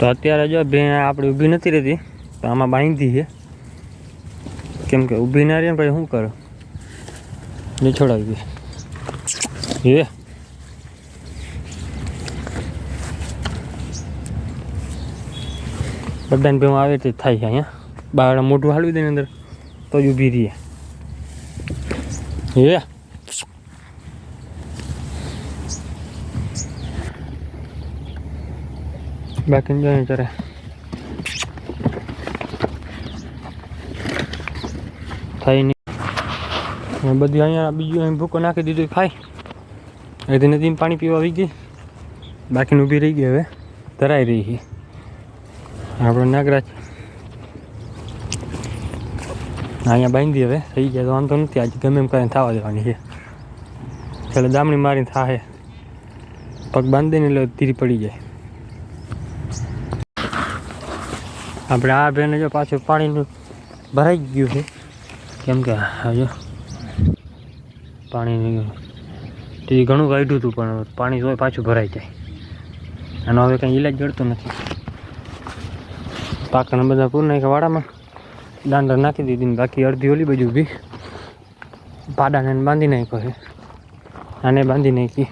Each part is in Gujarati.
તો અત્યારે જો બે આપણે ઊભી નથી રહેતી, તો આમાં બાંધી છે. કેમ કે ઊભી ના રહી ને પછી શું કરો? નીછોડાવી ગઈ. એ બધાને ભેવું આવે તે થાય છે અહીંયા. બહાર મોઢું હાલવી દે અંદર, તો જ ઊભી રહીએ. એ બાકી જોઈએ ચરે થાય નહીં બધી અહીંયા બીજું અહીં ભૂકો નાખી દીધું ખાય અહીંથી નદીમાં પાણી પીવા આવી ગઈ બાકીનું ઊભી રહી ગઈ હવે ધરાઈ રહી છે આપણો નાગરાજ અહીંયા બાંધી હવે થઈ ગયા તો વાંધો નથી આજે ગમે એમ કરીને થવા દેવાની છે એટલે દામણી મારીને થાહે પગ બાંધીને એટલે ધીરી પડી જાય આપણે આ બેને જો પાછું પાણીનું ભરાઈ ગયું છે. કેમ કે હજુ પાણી તે ઘણું કાઢ્યું હતું, પણ પાણી જોઈ પાછું ભરાઈ જાય. આનો હવે કંઈ ઈલાજ જડતો નથી. પાકને બધા પૂર નાખ્યા વાડામાં. દાંડર નાખી દીધી બાકી અડધી ઓલી બાજુ બી પાડાને બાંધી નાખ્યો છે. આને બાંધી નાખી.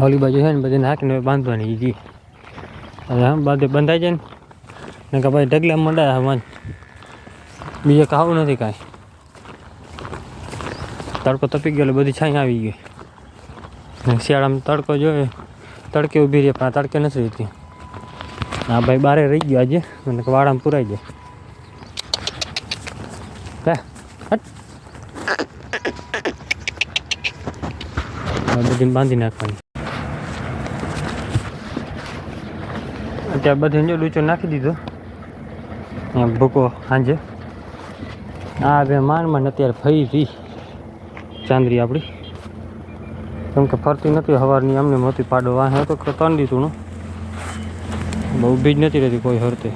ઓલી બાજુ છે ને બધી નાખીને બાંધવાની ઈ જી. હવે આમ બાંધે બંધાઈ જાય ને. કે ભાઈ ઢગલા મંડાયા મન. બીજે ખાવું નથી કાંઈ. તડકો તપી ગયો એટલે બધી છાંય આવી ગઈ. શિયાળામાં તડકો જોયો તડકે ઊભી રહી પણ આ તડકે નથી રહેતી. આ ભાઈ બારે રહી ગયો આજે મને વાડામાં પુરાઈ જાય લે, હટ. બધી બાંધી નાખવાની. અત્યારે બધું જો ડૂચો નાખી દીધો. એમ ભૂકો સાંજે આ બે માનમાં અત્યારે ફરી રહી. ચાંદરી આપણી. કેમ કે ફરતી નથી સવારની અમને મોતી પાડો વાહે તો ત્રણ દીધું બહુ ઊભી જ નથી રહેતી કોઈ હરતે.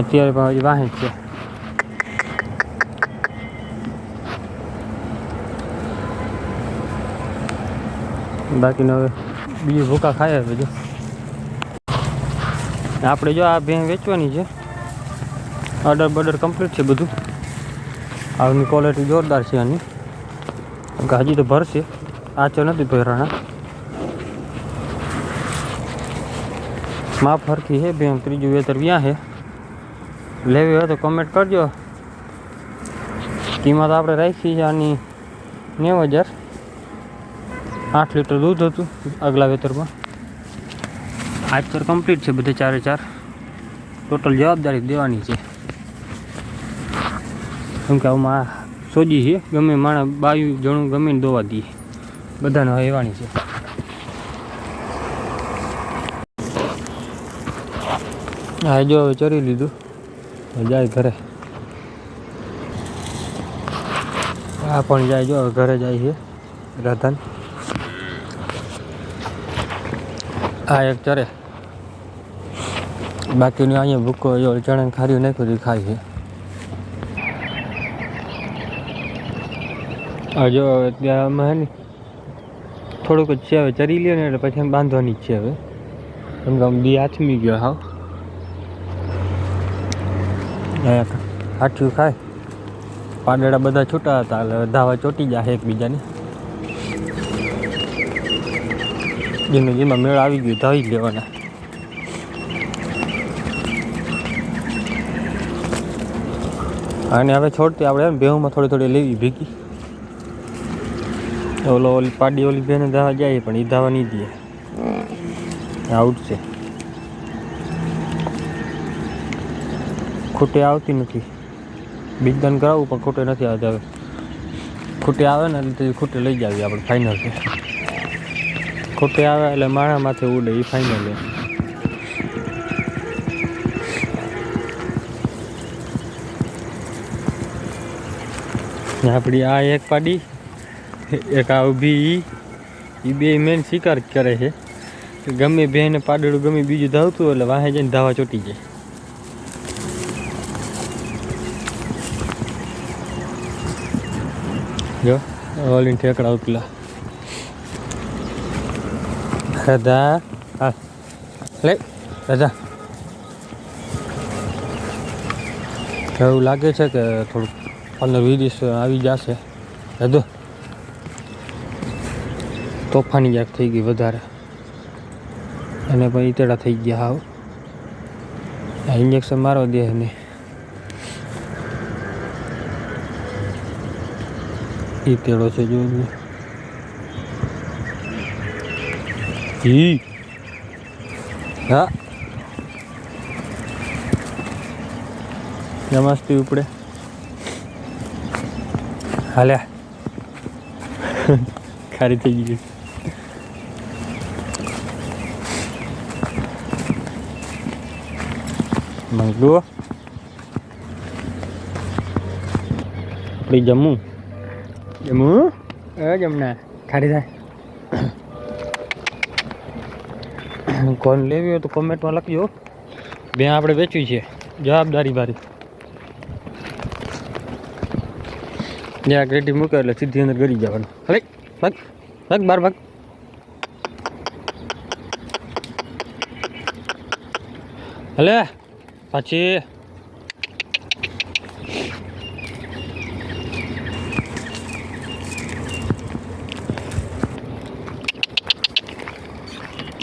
અત્યારે પણ હજી વાહે છે. બાકીનો હવે બીજું ભૂકા ખાય બધું. આપણે જો આ ભેં વેચવાની છે. ઓર્ડર બર્ડર કમ્પ્લીટ છે બધું. આવની ક્વોલિટી જોરદાર છે આની. કેમ હજી તો ભરશે આચો નથી ભરાણા. માફ ફરકી છે ભેં ત્રીજું વેતર વ્યાં છે. લેવી હોય તો કમેન્ટ કરજો. કિંમત આપણે રાખી છે આની નેવું હજાર. આઠ લીટર દૂધ હતું આગલા વેતરમાં. આજ કમ્પ્લીટ છે બધે ચારે ચાર. ટોટલ જવાબદારી દેવાની છે. કેમ કે આમાં સોજી છે, ગમે માણસ બાયું જણું ગમે દોવા દઈએ. બધાને હેવાની છે. હા જો હવે ચરી લીધું. જાય ઘરે. આ પણ જાય જો ઘરે જાય છે. રાધન. આ એક ચરે. બાકીનું અહીંયા ભૂકો ચણા ખાર્યું નાખ્યું હતું, ખાય છે. જો ત્યાં ને, થોડુંક જ છે હવે, ચરી લે ને એટલે પછી એમ બાંધવાની જ છે હવે. કેમ કે બી હાથમી ગયો હા હાથ્યું ખાય. પાંદડા બધા છૂટા હતા, એટલે ધાવા ચોટી જાય એકબીજાને. જેને જેમાં મેળ આવી ગયું ધાવી જ લેવાના અને હવે છોડતી આપણે એમ બેહુમાં થોડી થોડી લેવી ભેગી ઓલો ઓલી પાડી ઓલી બેને ધાવા જાય પણ એ ધાવા નહીં દે આઉટ છે ખૂટે આવતી નથી બીજદાન કરાવવું પણ ખૂટે નથી આવતી હવે ખૂટે આવે ને એટલે ખૂટે લઈ જાવી આપણે ફાઇનલ છે ખૂટે આવે એટલે માણા માથે ઉડે એ ફાઇનલ આપણી આ એક પાડી, એક આ ઊભી એ બે મેન શિકાર કરે છે. ગમે બેને પાડેડું ગમે બીજું ધાવતું એટલે વાહે જઈને ધાવા ચોટી જાય. જો, ઓલીને ઠેકડા ઉપલા. રાધા હા લે રાધા એવું લાગે છે કે થોડુંક પંદર વીસ દિવસ આવી જશે. રાધો તોફાની જાક થઈ ગઈ વધારે. અને પછી ઈતેડા થઈ ગયા હાવ. ઇન્જેક્શન મારવા દે ને ઈતેડો છે જો ઈ હા. નમસ્તે ઉપડે. હાલ્યા. ખારી થઈ ગઈ. મંગલું આપણે જમ્મુ એ જમના ખારી થાય. કોણ લેવી હોય તો કોમેન્ટમાં લખજો બે આપણે વેચવી છે. જવાબદારી મારી. જ્યાં ગ્રેટી મૂકે એટલે સીધી અંદર ગરી જવાનું. હવે ભાગ ભાગ બાર ભાગ. હલે પછી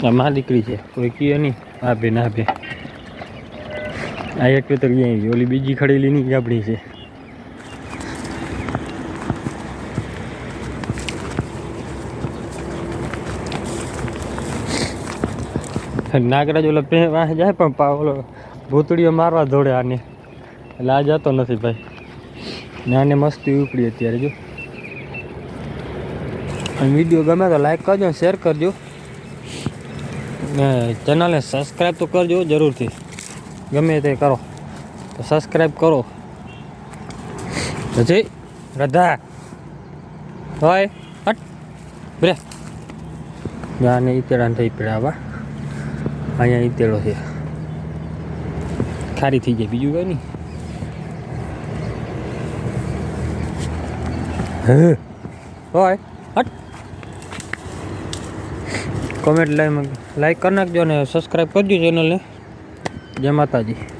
આ મારી દીકરી છે. કોઈ કીએ નહીં. આ બે ના બે આ એક પેતર ઓલી બીજી ખડેલી ની આપણી છે. નાગરાજ ઓલો પે વાહ, જાય પણ ઓલો ભૂતળીઓ મારવા દોડે આને. એટલે આ જતો નથી ભાઈ. ને આને મસ્તી ઉપડી અત્યારે, જો. વીડિયો ગમે તો લાઈક કરજો શેર કરજો. ચેનલને સબસ્ક્રાઈબ તો કરજો જરૂરથી. ગમે તે કરો. તો સબસ્ક્રાઈબ કરો. પછી રધા. હોય હટ. બ્રે આને ઈતેડાને થઈ પડ્યા આવા અહીંયા ઈતેડો છે. ખારી થઈ જાય બીજું કઈ નહીં. હોય હટ. કોમેન્ટ લાઈક કરી નાખજો અને સબસ્ક્રાઈબ કરજો ચેનલને જય માતાજી.